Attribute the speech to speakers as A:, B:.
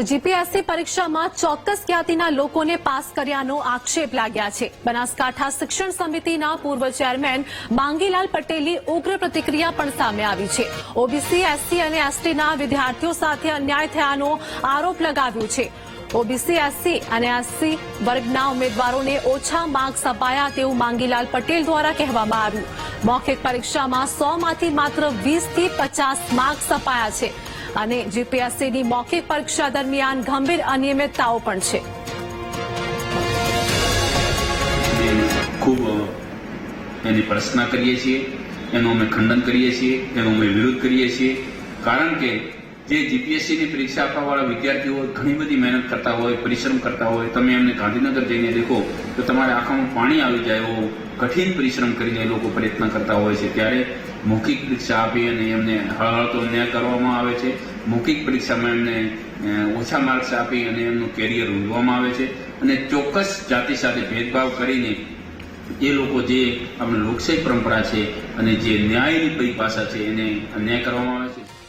A: તો જીપીએસસી પરીક્ષામાં ચોક્કસ જ્ઞાતિના લોકોને પાસ કર્યાનો આક્ષેપ લાગ્યા છે. બનાસકાંઠા શિક્ષણ સમિતિના પૂર્વ ચેરમેન માંગીલાલ પટેલની ઉગ્ર પ્રતિક્રિયા પણ સામે આવી છે. ઓબીસી એસસી અને એસટીના વિદ્યાર્થીઓ સાથે અન્યાય થયાનો આરોપ લગાવ્યો છે. ઓબીસી એસસી અને એસસી વર્ગના ઉમેદવારોને ઓછા માર્ક્સ અપાયા તેવું માંગીલાલ પટેલ દ્વારા કહેવામાં આવ્યું. મૌખિક પરીક્ષામાં સો માંથી માત્ર વીસથી પચાસ માર્ક્સ અપાયા છે. અને જીપીએસસીની મૌખિક પરીક્ષા દરમિયાન ગંભીર અનિયમિતતાઓ પણ છે.
B: ખૂબ એની પ્રશ્ન કરીએ છીએ, એનું અમે ખંડન કરીએ છીએ, એનો અમે વિરોધ કરીએ છીએ. કારણ કે જે જીપીએસસીની પરીક્ષા આપવાવાળા વિદ્યાર્થીઓ ઘણી બધી મહેનત કરતા હોય, પરિશ્રમ કરતા હોય, તમે એમને ગાંધીનગર જઈને દેખો, તો તમારે આંખોમાં પાણી આવી જાય એવો કઠિન પરિશ્રમ કરીને એ લોકો પ્રયત્ન કરતા હોય છે. ત્યારે મૌખિક પરીક્ષા આપી અને એમને હળહળતો ન્યાય કરવામાં આવે છે. મૌખિક પરીક્ષામાં એમને ઓછા માર્ક્સ આપી અને એમનું કેરિયર રૂંધવામાં આવે છે. અને ચોક્કસ જાતિ સાથે ભેદભાવ કરીને એ લોકો જે આપણે લોકશાહી પરંપરા છે અને જે ન્યાયની પરિભાષા છે એને અન્યાય કરવામાં આવે છે.